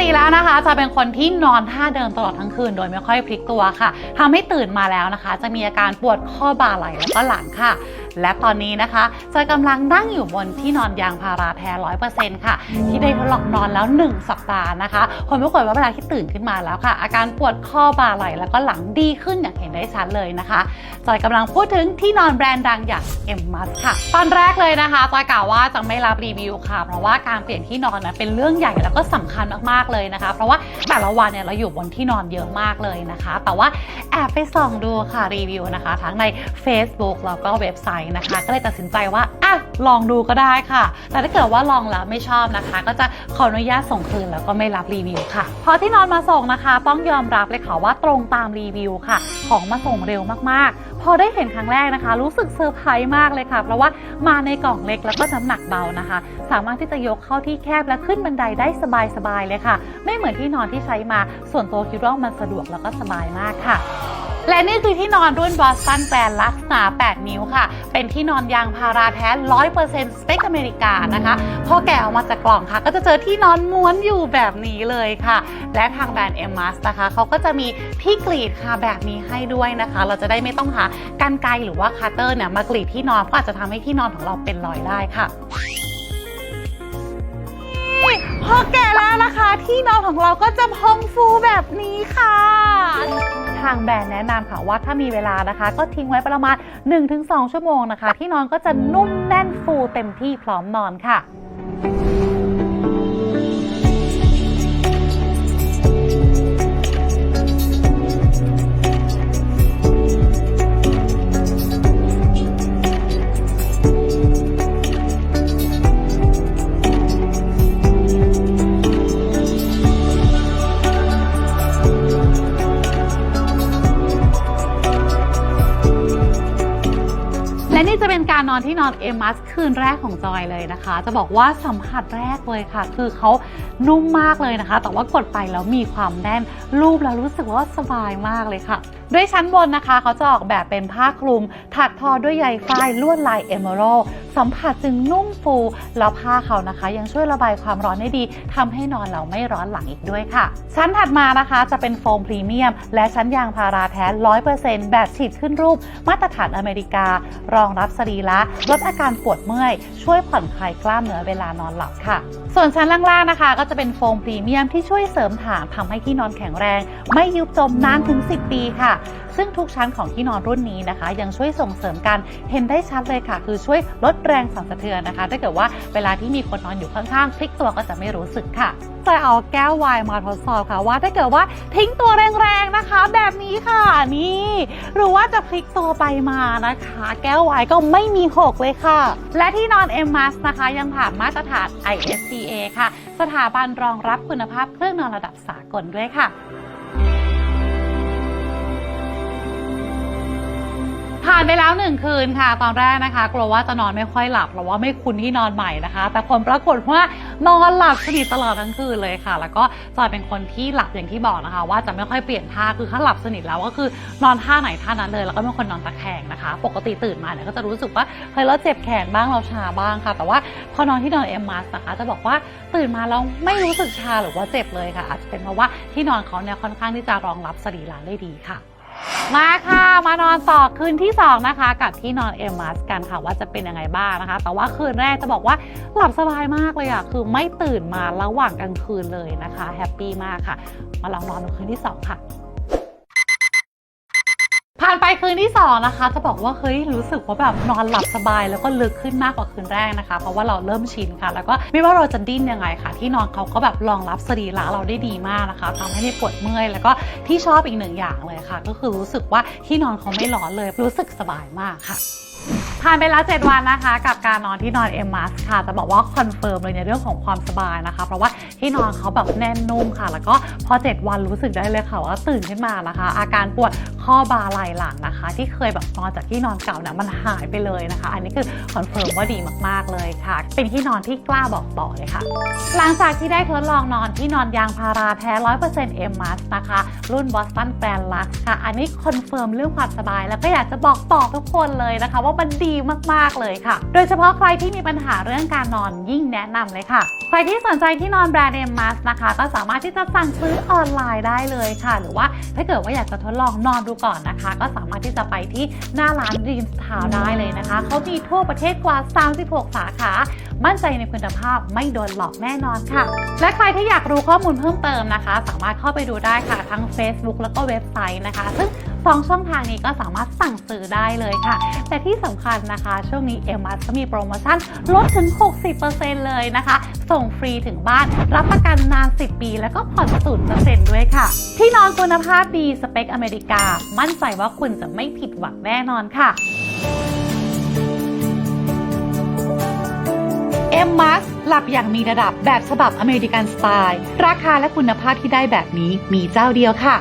ติแล้วนะคะ จะเป็นคนที่นอนท่าเดิมตลอดทั้งคืน โดยไม่ค่อยพลิกตัวค่ะทำให้ตื่นมาแล้วนะคะ จะมีอาการปวดข้อบ่าไหล่แล้วก็หลังค่ะ และตอนนี้นะคะจอยกำลังนั่งอยู่บนที่นอนยางพาราแท้ร้อยเปอร์เซ็นต์ค่ะ ที่ได้ทดลองนอนแล้ว 1 สัปดาห์นะคะคนปรากฏว่าเวลาที่ตื่นขึ้นมาแล้วค่ะ อาการปวดข้อบ่าไหล่แล้วก็หลังดีขึ้นอย่างเห็นได้ชัดเลยนะคะจอยกำลังพูดถึงที่นอนแบรนด์ดังอย่างเอ็มมัสค่ะ ตอนแรกเลยนะคะจอยกล่าวว่าจะไม่รับรีวิวค่ะ เพราะว่าการเปลี่ยนที่นอนนะเป็นเรื่องใหญ่แล้วก็สำคัญมากๆเลยนะคะ เพราะว่าแต่ละวันเนี่ยเราอยู่บนที่นอนเยอะมากเลยนะคะ แต่ว่าแอบไปส่องดูค่ะรีวิวนะคะ ทั้งใน Facebook แล้วก็เว็บไซต์นะคะ ก็เลยตัดสินใจว่าอะลองดูก็ได้ค่ะ แต่ถ้าเกิดว่าลองแล้วไม่ชอบนะคะ ก็จะขออนุญาตส่งคืนแล้วก็ไม่รับรีวิวค่ะพอที่นอนมาส่งนะคะ ต้องยอมรับเลยค่ะว่าตรงตามรีวิวค่ะ ของมาส่งเร็วมากๆ พอได้เห็นครั้งแรกนะคะ รู้สึกเซอร์ไพรส์มากเลยค่ะ เพราะว่ามาในกล่องเล็กแล้วก็น้ำหนักเบานะคะ สามารถที่จะยกเข้าที่แคบและขึ้นบันไดได้สบายๆเลยค่ะ ไม่เหมือนที่นอนที่ใช้มา ส่วนตัวคิดว่ามันสะดวกแล้วก็สบายมากค่ะ และนี่คือที่นอนรุ่นบอสตันแบรนด์ลักษณะ8 นิ้วค่ะ เป็นที่นอนยางพาราแท้ 100%สเปคอเมริกานะคะพอแกะออกมาจากกล่องค่ะ ก็จะเจอที่นอนม้วนอยู่แบบนี้เลยค่ะ และทางแบรนด์เอ็มมัสนะคะเขาก็จะมีที่กรีดค่ะแบบนี้ให้ด้วยนะคะ เราจะได้ไม่ต้องหากันไกรหรือว่าคัตเตอร์เนี่ยมากรีดที่นอนเพราะอาจจะทำให้ที่นอนของเราเป็นรอยได้ค่ะพอแก่แล้วนะคะ ที่นอนของเราก็จะพองฟูแบบนี้ค่ะางแบรนด์แนะนำค่ะว่าถ้ามีเวลานะคะ ก็ทิ้งไว้ประมาณ 1-2 ชั่วโมงนะคะ ที่นอนก็จะนุ่มแน่นฟูเต็มที่พร้อมนอนค่ะ guys เป็นการนอนที่นอนเอมัสคืนแรกของจอยเลยนะคะ จะบอกว่าสัมผัสแรกเลยค่ะ คือเขานุ่มมากเลยนะคะ แต่ว่ากดไปแล้วมีความแน่นรูปแล้วรู้สึกว่าสบายมากเลยค่ะด้วยชั้นบนนะคะเขาจะออกแบบเป็นผ้าคลุม ถักทอด้วยใยฝ้ายลวดลายเอเมอรัลสัมผัสจึงนุ่มฟู แล้วผ้าเขานะคะ ยังช่วยระบายความร้อนได้ดีทำให้นอนเราไม่ร้อนหลังอีกด้วยค่ะ ชั้นถัดมานะคะจะเป็นโฟมพรีเมียม และชั้นยางพาราแท้ 100%แบบฉีดขึ้นรูป มาตรฐานอเมริการองรับสรีระลดอาการปวดเมื่อย ช่วยผ่อนคลายกล้ามเนื้อเวลานอนหลับค่ะ ส่วนชั้นล่างๆนะคะ ก็จะเป็นโฟมพรีเมียมที่ช่วยเสริมฐานทำให้ที่นอนแข็งแรง ไม่ยุบจมนานถึง 10 ปีค่ะ ซึ่งทุกชั้นของที่นอนรุ่นนี้นะคะ ยังช่วยส่งเสริมกันเห็นได้ชัดเลยค่ะ คือช่วยลดแรงสั่นสะเทือนนะคะถ้าเกิดว่าเวลาที่มีคนนอนอยู่ข้างๆพลิกตัวก็จะไม่รู้สึกค่ะจะเอาแก้วไวน์มาทดสอบค่ะว่าถ้าเกิดว่าทิ้งตัวแรงๆนะคะ ค่ะ นี่ หรือว่าจะพลิกตัวไปมานะคะ แก้วไวก็ไม่มีหกเลยค่ะ และที่นอน m m a s นะคะ ยังผ่านมาตรฐาน ISTA ค่ะ สถาบันรองรับคุณภาพเครื่องนอนระดับสากลด้วยค่ะ ผ่านไปแล้วหนึ่งคืนค่ะ ตอนแรกนะคะ กลัวว่าจะนอนไม่ค่อยหลับเพราะว่าไม่คุ้นที่นอนใหม่นะคะ แต่ผลปรากฏว่านอนหลับสนิทตลอดทั้งคืนเลยค่ะ แล้วก็จอยเป็นคนที่หลับอย่างที่บอกนะคะ ว่าจะไม่ค่อยเปลี่ยนท่าคือถ้าหลับสนิทแล้วก็คือนอนท่าไหนท่านั้นเลย แล้วก็เป็นคนนอนตะแคงนะคะ ปกติตื่นมาเนี่ยก็จะรู้สึกว่าเฮ้ยเราเจ็บแขนบ้างเราชาบ้างค่ะ แต่ว่าพอนอนที่นอนเอ็มมาสนะคะ จะบอกว่าตื่นมาแล้วไม่รู้สึกชาหรือว่าเจ็บเลยค่ะ อาจจะเป็นเพราะว่าที่นอนเขาเนี่ยค่อนข้างที่จะรองรับสรีระได้ดีค่ะ มาค่ะ มานอนต่อคืนที่ 2 นะคะ กับที่นอนเอมัสกันค่ะว่าจะเป็นยังไงบ้างนะคะ แต่ว่าคืนแรกจะบอกว่าหลับสบายมากเลยอะคือไม่ตื่นมาระหว่างกลางคืนเลยนะคะแฮปปี้มากค่ะ มาลองนอนคืนที่ 2 ค่ะานไปคืนที่ 2 นะคะ จะบอกว่าเฮ้ยรู้สึกว่าแบบนอนหลับสบายแล้วก็ลึกขึ้นมากกว่าคืนแรกนะคะ เพราะว่าเราเริ่มชินค่ะ แล้วก็ไม่ว่าเราจะดิ้นยังไงค่ะ ที่นอนเขาก็แบบรองรับสรีระเราได้ดีมากนะคะทำให้ไม่ปวดเมื่อย แล้วก็ที่ชอบอีกหนึ่งอย่างเลยค่ะ ก็คือรู้สึกว่าที่นอนเขาไม่ร้อนเลย รู้สึกสบายมากค่ะ ผ่านไปแล้ว 7 วันนะคะ กับการนอนที่นอนเอ็มมัสค่ะ จะบอกว่าคอนเฟิร์มเลยในเรื่องของความสบายนะคะ เพราะว่าที่นอนเขาแบบแน่นนุ่มค่ะ แล้วก็พอ 7 วันรู้สึกได้เลยค่ะว่าตื่นขึ้นมานะคะ อาการปวดข้อบ่าไหล่หลังนะคะ ที่เคยแบบนอนจากที่นอนเก่าเนี่ยมันหายไปเลยนะคะ อันนี้คือคอนเฟิร์มว่าดีมากๆเลยค่ะ เป็นที่นอนที่กล้าบอกต่อเลยค่ะ หลังจากที่ได้ทดลองนอนที่นอนยางพาราแท้100%เอ็มมัสนะคะรุ่น Boston Grand Lux ค่ะ อันนี้คอนเฟิร์มเรื่องความสบาย แล้วก็อยากจะบอกต่อทุกคนเลยนะคะ ว่ามันดีมากๆเลยค่ะ โดยเฉพาะใครที่มีปัญหาเรื่องการนอนยิ่งแนะนำเลยค่ะ ใครที่สนใจที่นอนแบรนด์เอมมัสนะคะ ก็สามารถที่จะสั่งซื้อออนไลน์ได้เลยค่ะ หรือว่าถ้าเกิดว่าอยากจะทดลองนอนดูก่อนนะคะ ก็สามารถที่จะไปที่หน้าร้าน Dreams Town ได้เลยนะคะ เขามีทั่วประเทศกว่า 36 สาขา มั่นใจในคุณภาพไม่โดนหลอกแน่นอนค่ะ และใครที่อยากรู้ข้อมูลเพิ่มเติมนะคะ สามารถเข้าไปดูได้ค่ะทั้ง Facebook แล้วก็เว็บไซต์นะคะ ซึ่ง สองช่องทางนี้ก็สามารถสั่งซื้อได้เลยค่ะ แต่ที่สำคัญนะคะ ช่วงนี้เอ็มัสก็มีโปรโมชั่นลดถึง 60%เลยนะคะ ส่งฟรีถึงบ้าน รับประกันนาน 10 ปี แล้วก็ผ่อน0%ด้วยค่ะ ที่นอนคุณภาพดีสเปคอเมริกา มั่นใจว่าคุณจะไม่ผิดหวังแน่นอนค่ะเอ็มมัสหลับอย่างมีระดับแบบฉบับอเมริกันสไตล์ ราคาและคุณภาพที่ได้แบบนี้มีเจ้าเดียวค่ะ